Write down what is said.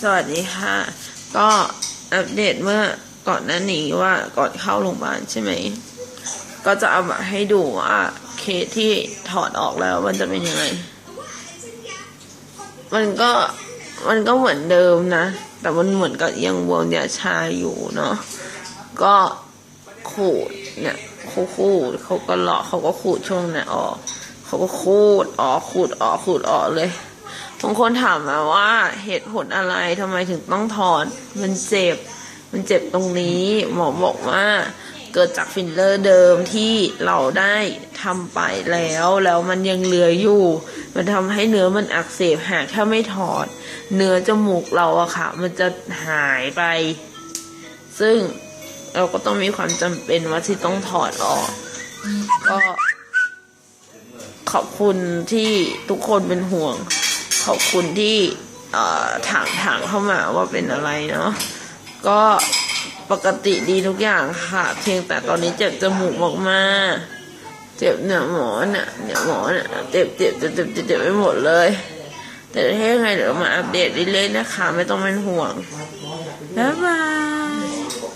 สวัสดีค่ะ ก็อัปเดตเมื่อก่อนหน้านี้ว่าก่อนเข้าโรงพยาบาลใช่ไหม ก็จะเอามาให้ดูว่าเคสที่ถอดออกแล้วมันจะเป็นยังไง มันก็มันก็เหมือนเดิมนะ แต่มันเหมือนกับยังบวมยาชาอยู่เนาะ ก็ขูดเนี่ยเขาขูดเขาก็เลาะเขาก็ขูดช่วงเนี่ยออก เขาก็ขูดออกขูดออกขูดออกเลยบางคนถามมาว่าเหตุผลอะไรทำไมถึงต้องถอนมันเจ็บ มันเจ็บตรงนี้ หมอบอกว่าเกิดจากฟิลเลอร์เดิมที่เราได้ทำไปแล้ว แล้วมันยังเหลืออยู่ มันทำให้เนื้อมันอักเสบหากถ้าไม่ถอด เนื้อจมูกเราอะค่ะ มันจะหายไป ซึ่งเราก็ต้องมีความจำเป็นว่าที่ต้องถอดออก ก็ ขอบคุณที่ทุกคนเป็นห่วง ขอบคุณที่ถามถามเข้ามาว่าเป็นอะไรเนาะก็ปกติดีทุกอย่างค่ะ เพียงแต่ตอนนี้เจ็บจมูกมากๆเจ็บเนี่ยหมอเนี่ยเนี่ยหมอเนี่ยเจ็บเจ็บเจ็บเจ็บเจ็บเจ็บไปหมดเลย แต่ถ้ายังไงเดี๋ยวมาอัปเดตเรื่อยๆนะคะ ไม่ต้องเป็นห่วงบ๊ายบาย